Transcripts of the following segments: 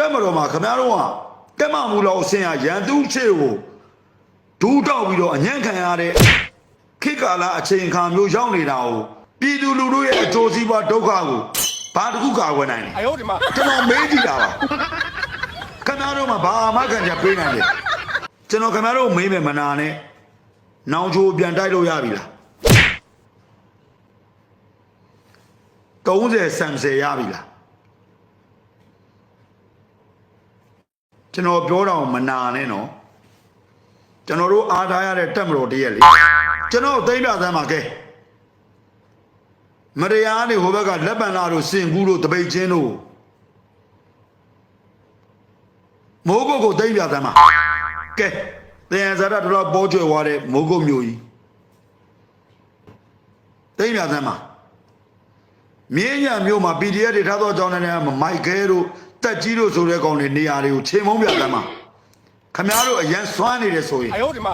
တက်မတော်မှာခမားတို့ကတက်မမူလောက်အဆင်ဟာရန်သူချေကိုဒူးတောက်ပြီးတော့အညံ့ခံရတဲ့ခေတ်ကာလအချိန်အခါမျိုးရောက်နေတာကိုပြည်သူလူထုရဲ့အကျိုးစီးပွားဒုက္ခကိုဘာတစ်ခုကာကွယ်နိုင်လဲအယောဒီမှာကျွန်တော်မေးကြည့်တာပါခမားတို့မှာဘာမှခံချက်ပေးနိုင်တယ်ကျွန်တော်ခမားတို့မေးမယ်မနာနဲ့နောင်ချိုပြန်တိုက်လို့ရပြီလား30 30ရပြီလား ကျွန်တော်ပြောတော့မနာနဲ့နော်ကျွန်တော်တို့အားထားရတဲ့တက်မတော်တည်းရဲ့လေကျွန်တော်သိမ့်ပြသမ်းပါကဲမတရားနေဟိုဘက်ကလက်ပံလာတို့စင်ကူးတို့တပိတ်ချင်းတို့မိုးကုတ်ကိုသိမ့်ပြသမ်းပါကဲတင်ဇာတ်တော်ပေါ်ကျွယ်သွားတဲ့မိုးကုတ်မျိုးကြီးသိမ့်ပြသမ်းပါမြင်းညာမျိုးမှာ PDF တွေထားတော့ကြောင်းနေတဲ့မိုက်ခဲတို့ တက်ကြီးတို့ဆိုတဲ့ကောင်တွေနေရာတွေကိုချိန်မုံပြသမ်းပါခမည်းတော်အရန်စွမ်းနေတယ်ဆိုရင် 哎呦我的妈！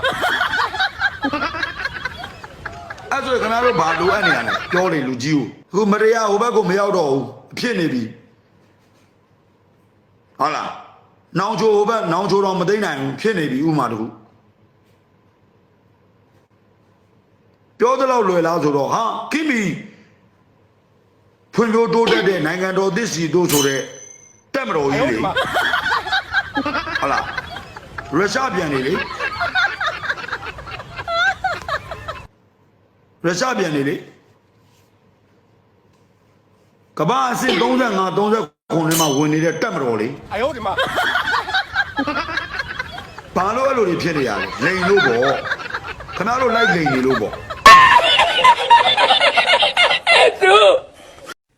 အဲ့ဆိုရင်ခင်ဗျားတို့ဘာလိုအပ်နေရလဲပြောလေလူကြီးကိုဟိုမတရားဟိုဘက်ကိုမရောက်တော့ဘူးအဖြစ်နေပြီဟုတ်လားနောင်ချိုဟိုဘက်နောင်ချိုတော့မသိမ့်နိုင်ဘူးဖြစ်နေပြီဥမာတခုပြောသလောက်လွယ်လားဆိုတော့ဟာခိမီဖွံ့ဖြိုးတိုးတက်တဲ့နိုင်ငံတော်သစ်စီတို့ဆိုတဲ့ တက်မတော်ကြီးလေဟုတ်လားရုရှားပြန်နေလေရုရှားပြန်နေလေကဘာအစစ်35 39နဲ့မှဝင်နေတဲ့တက်မတော်လေအယောဒီမှာဘာလို့အဲ့လိုတွေဖြစ်နေရလဲလိန်လို့ပေါ့ခင်ဗျားတို့လိုက်လိန်နေလို့ပေါ့သူ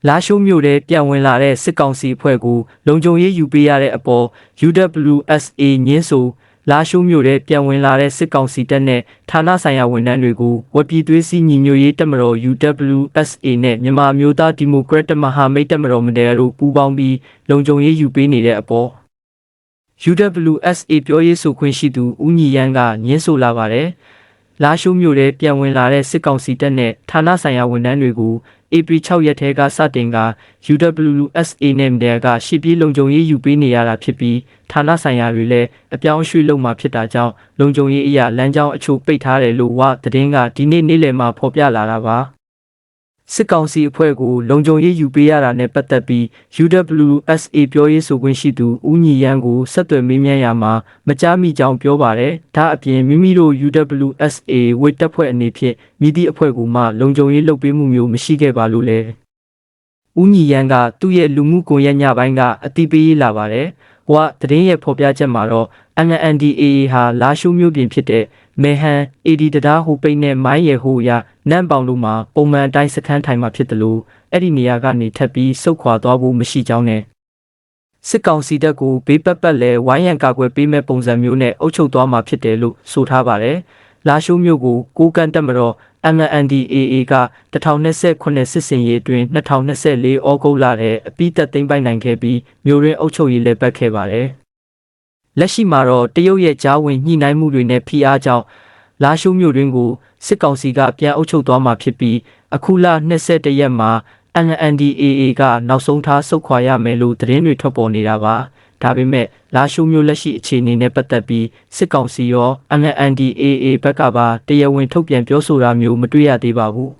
လာရှိုးမြို့ထဲပြန်ဝင်လာတဲ့စစ်ကောင်စီအဖွဲ့ကိုလုံခြုံရေးယူပေးရတဲ့အပေါ် UWSA ညင်းဆိုလာရှိုးမြို့ထဲပြန်ဝင်လာတဲ့စစ်ကောင်စီတပ်နဲ့ဌာနဆိုင်ရာဝန်ထမ်းတွေကိုဝက်ပြည်သွေးစည်းညီညွတ်ရေးတပ်မတော် UWSA နဲ့မြန်မာအမျိုးသားဒီမိုကရက်တစ်မဟာမိတ်တပ်မတော်မတဲတို့ပူးပေါင်းပြီးလုံခြုံရေးယူပေးနေတဲ့အပေါ် UWSA ပြောရေးဆိုခွင့်ရှိသူဦးညီရန်ကညင်းဆိုလာပါတယ်။လာရှိုးမြို့ထဲပြန်ဝင်လာတဲ့စစ်ကောင်စီတပ်နဲ့ဌာနဆိုင်ရာဝန်ထမ်းတွေကို AP 6ရက်ထဲကစတင်က UWSA နဲ့မြဲကရှစ်ပြေးလုံခြုံရေးယူပေးနေရတာဖြစ်ပြီးဌာနဆိုင်ရာတွေလည်းအပြောင်းအရွှေ့လုပ်မှဖြစ်တာကြောင့်လုံခြုံရေးအရာလမ်းကြောင်းအချို့ပိတ်ထားတယ်လို့ဝသတင်းကဒီနေ့နေ့လယ်မှာဖော်ပြလာတာပါ။ စစ်ကောင်စီအဖွဲ့ကိုလုံခြုံရေးယူပေးရတာနဲ့ပတ်သက်ပြီး UWSA ပြောရေးဆိုခွင့်ရှိသူဦးညီရန်ကိုဆက်သွယ်မေးမြန်းရမှာမကြားမိကြောင်းပြောပါတယ်။ဒါအပြင်မိမိတို့ UWSA ဝိတ်တပ်ဖွဲ့အနေဖြင့်မိသည့်အဖွဲ့ကူမှလုံခြုံရေးလုပ်ပေးမှုမျိုးမရှိခဲ့ပါလို့လည်းဦးညီရန်ကသူ့ရဲ့လူမှုကွန်ရက်ညပိုင်းကအတိပေးလာပါတယ်။ဟိုကသတင်းရဲ့ဖော်ပြချက်မှာတော့ NNDAA ဟာလာရှုမျိုးပြင်ဖြစ်တဲ့မေဟန် AD တရားဟိုပိတ်နဲ့မိုင်းရဟိုရ နန့်ပေါင်တို့မှာပုံမှန်အတိုင်းစခန်းထိုင်မှာဖြစ်တယ်လို့အဲ့ဒီနေရာကနေထပ်ပြီးစုတ်ခွာသွားဖို့မရှိကြောင်းနဲ့စစ်ကောင်စီတပ်ကိုဘေးပတ်ပတ်လဲဝိုင်းရန်ကာကွယ်ပေးမဲ့ပုံစံမျိုးနဲ့အုပ်ချုပ်သွားမှာဖြစ်တယ်လို့ဆိုထားပါတယ်။လာရှိုးမျိုးကိုကိုကန်တက်မတော် MNDAA က1029စစ်စင်ရေးအတွင်း2024ဩဂုတ်လထဲအပိသက်သိမ်းပိုက်နိုင်ခဲ့ပြီးမျိုးရင်းအုပ်ချုပ်ရေးလည်းပတ်ခဲ့ပါတယ်။လက်ရှိမှာတော့တရုတ်ရဲ့ကြားဝင်ညှိနှိုင်းမှုတွေနဲ့ဖိအားကြောင့် လာရှိုးမျိုးတွင်ကိုစစ်ကောင်စီကပြန်အုပ်ချုပ်သွားမှာဖြစ်ပြီးအခုလ22ရက်မှာ NNDAA ကနောက်ဆုံးထားဆုတ်ခွာရမယ်လို့သတင်းတွေထွက်ပေါ်နေတာပါဒါပေမဲ့လာရှိုးမျိုးလက်ရှိအခြေအနေနဲ့ပတ်သက်ပြီးစစ်ကောင်စီရော NNDAA ဘက်ကပါတရားဝင်ထုတ်ပြန်ပြောဆိုတာမျိုးမတွေ့ရသေးပါဘူး